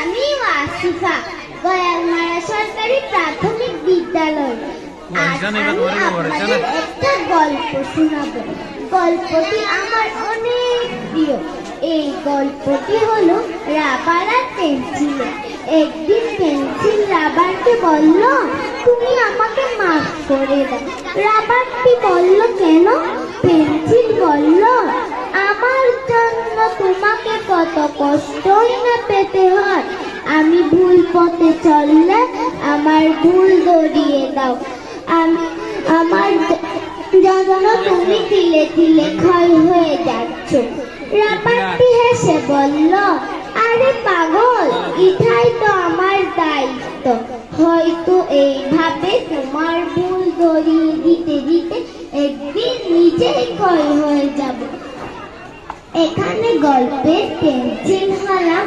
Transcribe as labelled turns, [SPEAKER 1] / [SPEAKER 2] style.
[SPEAKER 1] আমি ওয়াসিফা গয়ালমারা সরকারি প্রাথমিক বিদ্যালয়। আজ আমি আপনাদের একটা গল্প শোনাবো। গল্পটি আমার অনেক প্রিয়। এই গল্পটি হলো রাবার আর পেন্সিল। একদিন পেন্সিল রাবারকে বলল তুমি আমাকে মাফ করে দাও। রাবারটি বলল কেন? কত কষ্টই না পেতে হয়। আমি ভুল পথে চললে আমার ভুল ধরিয়ে দাও। আমি, আমার জ- তুমি তিলে তিলে ক্ষয় হয়ে যাচ্ছ। রাবারটি হেসে বলল, আরে পাগল এটাই তো আমার দায়িত্ব। হয়তো এইভাবে তোমার ভুল ধরিয়ে দিতে দিতে একদিন নিজেই ক্ষয় হয়ে যাব। এখানে গল্পের পেন্সিল হারা